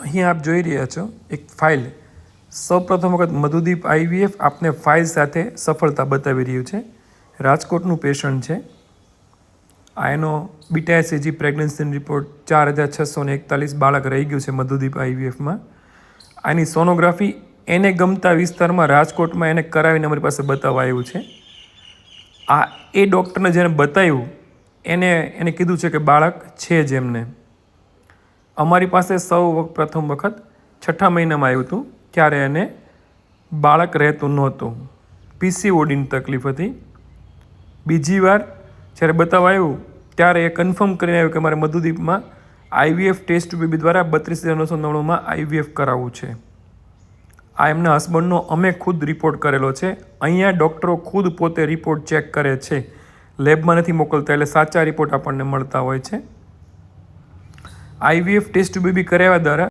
અહીંયા આપ જોઈ રહ્યા છો એક ફાઇલ. સૌપ્રથમ વખત મધુદીપ આઈવીએફ આપને ફાઇલ સાથે સફળતા બતાવી રહ્યું છે. રાજકોટનું પેશન્ટ છે. આ એનો બીટા એસએજી પ્રેગ્નન્સી રિપોર્ટ ચાર હજાર છસો ને એકતાલીસ બાળક રહી ગયું છે મધુદીપ આઈવીએફમાં. આની સોનોગ્રાફી એને ગમતા વિસ્તારમાં રાજકોટમાં એને કરાવીને અમારી પાસે બતાવાયું છે. આ એ ડૉક્ટરને જેને બતાવ્યું, એને એને કીધું છે કે બાળક છે જેમને અમારી પાસે સૌ વખત પ્રથમ વખત છઠ્ઠા મહિનામાં આવ્યું હતું, ત્યારે એને બાળક રહેતું નહોતું. પીસીઓડીની તકલીફ હતી. બીજી વાર જ્યારે બતાવવા આવ્યું, ત્યારે એ કન્ફર્મ કરીને આવ્યું કે મારે મધુદીપમાં આઈવીએફ ટેસ્ટ બેબી દ્વારા બત્રીસ હજાર નવસો નવ્વાણુંમાં આઈવીએફ કરાવવું છે. આ એમના હસબન્ડનો અમે ખુદ રિપોર્ટ કરેલો છે. અહીંયા ડૉક્ટરો ખુદ પોતે રિપોર્ટ ચેક કરે છે. લેબમાં નથી મોકલતા એટલે સાચા રિપોર્ટ આપણને મળતા હોય છે. આઈવીએફ ટેસ્ટ બેબી કરાવ્યા દ્વારા